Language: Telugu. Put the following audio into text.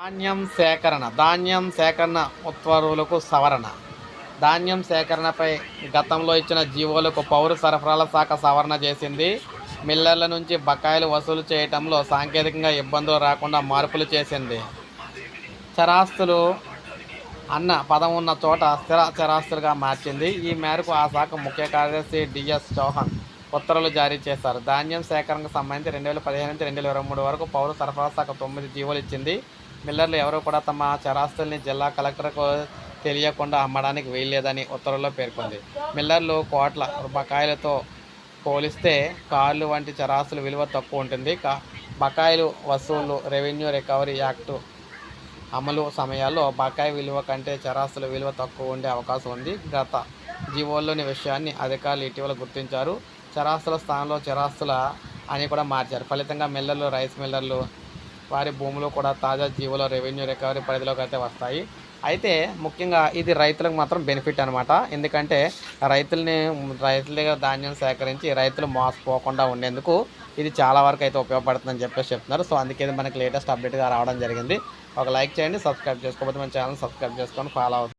ధాన్యం సేకరణ ధాన్యం సేకరణ ఉత్తర్వులకు సవరణ. ధాన్యం సేకరణపై గతంలో ఇచ్చిన జీవోలకు పౌర సరఫరాల శాఖ సవరణ చేసింది. మిల్లర్ల నుంచి బకాయిలు వసూలు చేయటంలో సాంకేతికంగా ఇబ్బందులు రాకుండా మార్పులు చేసింది. చరాస్తులు అన్న పదం ఉన్న చోట స్థిర చరాస్తులుగా మార్చింది. ఈ మేరకు ఆ శాఖ ముఖ్య కార్యదర్శి డిఎస్ చౌహాన్ ఉత్తర్వులు జారీ చేశారు. ధాన్యం సేకరణకు సంబంధించి రెండు వేల పదిహేను నుంచి రెండు వేల ఇరవై మూడు వరకు పౌర సరఫరా శాఖ తొమ్మిది జీవోలు ఇచ్చింది. మిల్లర్లు ఎవరూ కూడా తమ చరాస్తుల్ని జిల్లా కలెక్టర్కు తెలియకుండా అమ్మడానికి వీల్లేదని ఉత్తర్వుల్లో పేర్కొంది. మిల్లర్లు కోట్ల బకాయిలతో పోలిస్తే కార్లు వంటి చరాస్తుల విలువ తక్కువ ఉంటుంది. కా బకాయిలు వసూళ్ళు రెవెన్యూ రికవరీ యాక్టు అమలు సమయాల్లో బకాయి విలువ కంటే చరాస్తుల విలువ తక్కువ ఉండే అవకాశం ఉంది. గత జీవోల్లోని విషయాన్ని అధికారులు ఇటీవల గుర్తించారు. చరాస్తుల స్థానంలో చరాస్తుల అని కూడా మార్చారు. ఫలితంగా మిల్లర్లు రైస్ మిల్లర్లు వారి భూములు కూడా తాజా జీవుల రెవెన్యూ రికవరీ పరిధిలోకి అయితే వస్తాయి. అయితే ముఖ్యంగా ఇది రైతులకు మాత్రం బెనిఫిట్ అనమాట ఎందుకంటే రైతుల్ని రైతుల దగ్గర ధాన్యం సేకరించి రైతులు మోసపోకుండా ఉండేందుకు ఇది చాలా వరకు అయితే ఉపయోగపడుతుందని చెప్పేసి చెప్తున్నారు. సో అందుకే మనకి లేటెస్ట్ అప్డేట్గా రావడం జరిగింది. ఒక లైక్ చేయండి సబ్స్క్రైబ్ చేసుకోకపోతే మన ఛానల్ సబ్స్క్రైబ్ చేసుకొని ఫాలో అవుతుంది